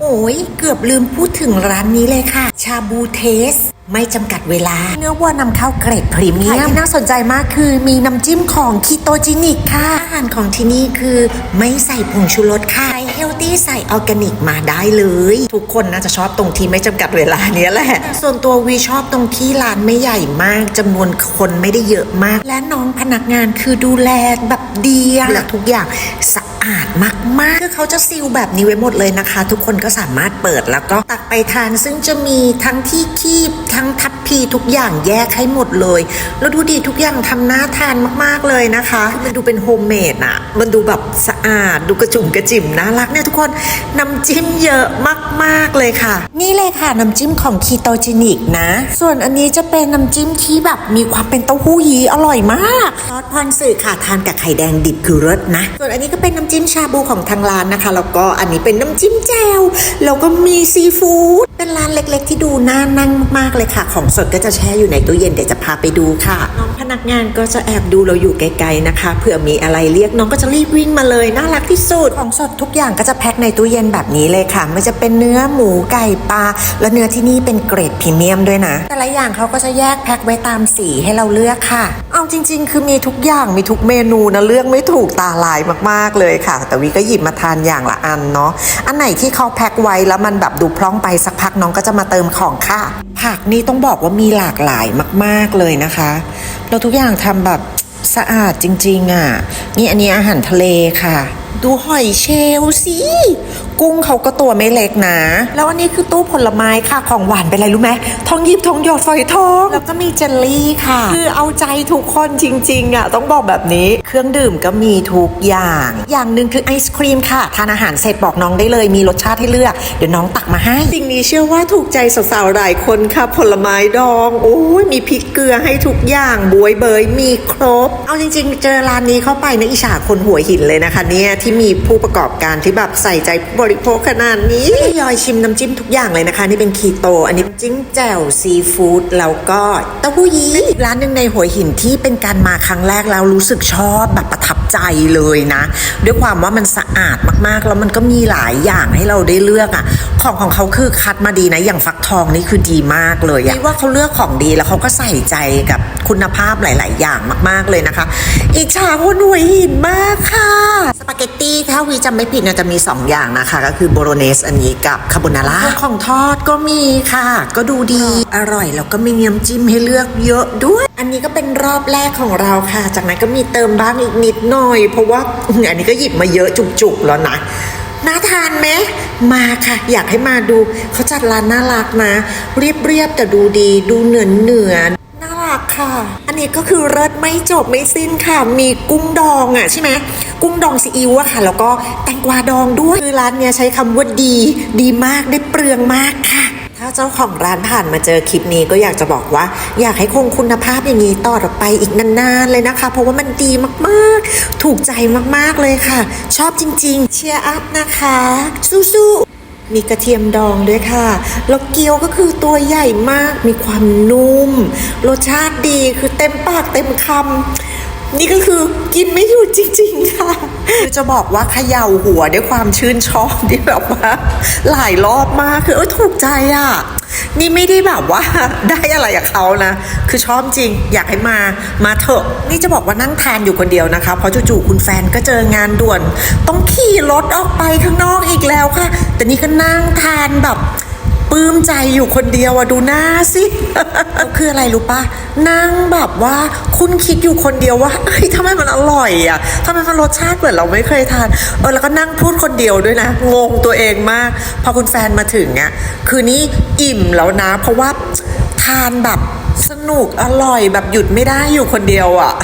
โอ้ยเกือบลืมพูดถึงร้านนี้เลยค่ะ ชาบูเทส ไม่จำกัดเวลา เนื้อวัวนำเข้าเกรดพรีเมียมที่น่าสนใจมากคือมีน้ำจิ้มของคีโตจินิกค่ะ อาหารของที่นี่คือไม่ใส่ผงชูรสค่ะใส่เฮลตี้ใส่ออร์แกนิกมาได้เลย ทุกคนน่าจะชอบตรงที่ไม่จำกัดเวลาเนี้ยแหละ ส่วนตัววีชอบตรงที่ร้านไม่ใหญ่มากจำนวนคนไม่ได้เยอะมาก และน้องพนักงานคือดูแลแบบดีอะและทุกอย่างสะ อาดมากๆคือเขาจะซีลแบบนี้ไว้หมดเลยนะคะ ทุกคนก็สามารถเปิดแล้วก็ตักไปทาน ซึ่งจะมีทั้งที่คีบทั้งทัพพีทุกอย่างแยกให้หมดเลย แล้วดูดีทุกอย่างทำน่าทานมากๆเลยนะคะมันดูเป็นโฮมเมดอะมันดูแบบสะอาดดูกระจุ่มกระจิ๋มน่ารักเนี่ยทุกคนน้ำจิ้มเยอะมากๆเลยค่ะ นี่เลยค่ะน้ำจิ้มของคีโตจินิกนะ ส่วนอันนี้จะเป็นน้ำจิ้มที่แบบมีความเป็นเต้าหู้ยี้อร่อยมากซอสพรสื่อค่ะทานกับไข่แดงดิบคือรสนะ ส่วนอันนี้ก็เป็นน้ำจิ้มชาบูของทางร้านนะคะ แล้วก็อันนี้เป็นน้ำจิ้มแจ่วแล้วก็มีซีฟู้ด เป็นร้านเล็ก ๆ ที่ดูน่านั่งมากๆเลยค่ะ ของสดก็จะแช่อยู่ในตู้เย็นเดี๋ยวจะพาไปดูค่ะ น้องพนักงานก็จะแอบดูเราอยู่ไกลๆนะคะเผื่อมีอะไรเรียกน้องก็จะรีบวิ่งมาเลยน่ารักที่สุดของสดทุกอย่างก็จะแพ็คในตู้เย็นแบบนี้เลยค่ะไม่ว่าจะเป็นเนื้อหมูไก่ปลาและเนื้อที่นี่เป็นเกรดพรีเมียมด้วยนะ แต่ละอย่างเขาก็จะแยกแพ็คไว้ตามสีให้เราเลือกค่ะ เอาจริง ๆ คือมีทุกอย่างมีทุกเมนูนะเลือกไม่ถูกตาลายมากๆเลยค่ะ แต่วิก็หยิบมาทานอย่างละอันเนาะอันไหนที่เขาแพ็คไว้แล้วมันแบบดูพร่องไปสักพักน้องก็จะมาเติมของค่ะ ผักนี่ต้องบอกว่ามีหลากหลายมาก ๆเลยนะคะแล้วทุกอย่างทำแบบสะอาดจริงๆอะ นี่อันนี้อาหารทะเลค่ะ ดูหอยเชลลสิกุ้งเขาก็ตัวไม่เล็กนะแล้วอันนี้คือตู้ผลไม้ค่ะของหวานเป็นอะไรรู้ไหมทองหยิบทองหยอดฝอยทอง แล้วก็มีเจลลี่ค่ะ คือเอาใจทุกคนจริง ๆอะต้องบอกแบบนี้ เครื่องดื่มก็มีทุกอย่าง อย่างหนึ่งคือไอศครีมค่ะทานอาหารเสร็จบอกน้องได้เลย มีรสชาติให้เลือก เดี๋ยวน้องตักมาให้สิ่งนี้เชื่อว่าถูกใจสาวๆหลายคนค่ะ ผลไม้ดองโอ้ยมีพริกเกลือให้ทุกอย่างบวยเบยมีครบ เอาจริง ๆ เจอร้านนี้เข้าไปนะอิจฉาคนหัวหินเลยนะคะเนี่ยที่มีผู้ประกอบการที่แบบใส่ใจผู้บริโภคขนาดนี้ยอยชิมน้ำจิ้มทุกอย่างเลยนะคะ นี่เป็นคีโต อันนี้จิ้มแจ่วซีฟู้ดแล้วก็เต้าหู้ยี้ร้านหนึ่งในหัวหินที่เป็นการมาครั้งแรกแล้วรู้สึกชอบแบบประทับใจเลยนะ ด้วยความว่ามันสะอาดมากๆ แล้วมันก็มีหลายอย่างให้เราได้เลือกอะของของเขาคือคัดมาดีนะ อย่างฟักทองนี่คือดีมากเลยอะว่าเขาเลือกของดีแล้วเขาก็ใส่ใจกับคุณภาพหลาย ๆ อย่างมาก ๆเลยนะคะอิจฉาคนหัวหินมากค่ะ ปาเกตตี้ถ้าวีจำไม่ผิดเนี่ยจะมี 2 อย่างนะคะ ก็คือโบโรเนสอันนี้กับคาโบนาร่าของทอดก็มีค่ะ ก็ดูดีอร่อย แล้วก็มีน้ำจิ้มให้เลือกเยอะด้วย อันนี้ก็เป็นรอบแรกของเราค่ะ จากนั้นก็มีเติมบ้างอีกนิดหน่อย เพราะว่าอันนี้ก็หยิบมาเยอะจุกๆแล้วนะน่าทานไหมมาค่ะ อยากให้มาดูเขาจัดร้านน่ารักนะ เรียบๆแต่ดูดีดูเหนือนเหนือนากค่ะ อันนี้ก็คือเลิศไม่จบไม่สิ้นค่ะ มีกุ้งดองอะใช่ไหมกุ้งดองซีอิ๊วอะค่ะ แล้วก็แตงกวาดองด้วย คือร้านเนี้ยใช้คำว่าดี ดีมากได้เปลืองมากค่ะถ้าเจ้าของร้านผ่านมาเจอคลิปนี้ก็อยากจะบอกว่า อยากให้คงคุณภาพอย่างนี้ต่อไปอีกนานๆเลยนะคะ เพราะว่ามันดีมากๆ ถูกใจมากๆเลยค่ะ ชอบจริงๆ เชียร์อัพนะคะ สู้ๆ มีกระเทียมดองด้วยค่ะ แล้วเกี๊ยวก็คือตัวใหญ่มาก มีความนุ่ม รสชาติดี คือเต็มปากเต็มคำ นี่ก็คือกินไม่หยุดจริง ๆ ค่ะ คือจะบอกว่าเขย่าหัวด้วยความชื่นชอบที่แบบว่าหลายรอบมากคือเออถูกใจอะนี่ไม่ได้แบบว่าได้อะไรกับเขานะ คือชอบจริง อยากให้มา มาเถอะ นี่จะบอกว่านั่งทานอยู่คนเดียวนะคะ เพราะจู่ๆคุณแฟนก็เจองานด่วน ต้องขี่รถออกไปข้างนอกอีกแล้วค่ะ แต่นี่ก็นั่งทานแบบ ปลื้มใจอยู่คนเดียวอะดูหน้าสิคืออะไรรู้ปะนั่งแบบว่าคุณคิดอยู่คนเดียวว่าเอ้ยทำไมมันอร่อยอะทำไมมันรสชาติเหมือนเราไม่เคยทานเออแล้วก็นั่งพูดคนเดียวด้วยนะงงตัวเองมาก พอคุณแฟนมาถึงอะคือนี่อิ่มแล้วนะ เพราะว่าทานแบบสนุกอร่อยแบบหยุดไม่ได้อยู่คนเดียวอะ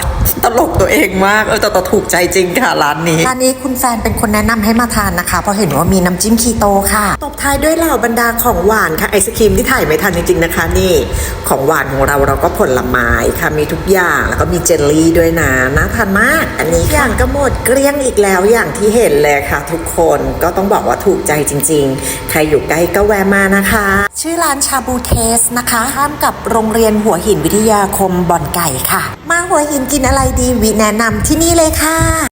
ตลกตัวเองมากเออแต่แต่ถูกใจจริงค่ะร้านนี้ร้านนี้คุณแฟนเป็นคนแนะนำให้มาทานนะคะ เพราะเห็นว่ามีน้ำจิ้มคีโตค่ะ ตบท้ายด้วยเหล่าบรรดาของหวานค่ะไอศครีมที่ถ่ายไม่ทันจริงๆนะคะ นี่ ของหวานของเราเราก็ผลไม้ค่ะมีทุกอย่างแล้วก็มีเจลลี่ด้วยนะน่าทานมาก อันนี้อย่างก็หมดเกลี้ยงอีกแล้วอย่างที่เห็นเลยค่ะ ทุกคนก็ต้องบอกว่าถูกใจจริง ๆ ใครอยู่ใกล้ก็แวะมานะคะ ชื่อร้านชาบูเทสนะคะข้ามกับโรงเรียนหัวหินวิทยาคมบ่อนไก่ค่ะ มาหัวหินกินอะไรดีวิแนะนำที่นี่เลยค่ะ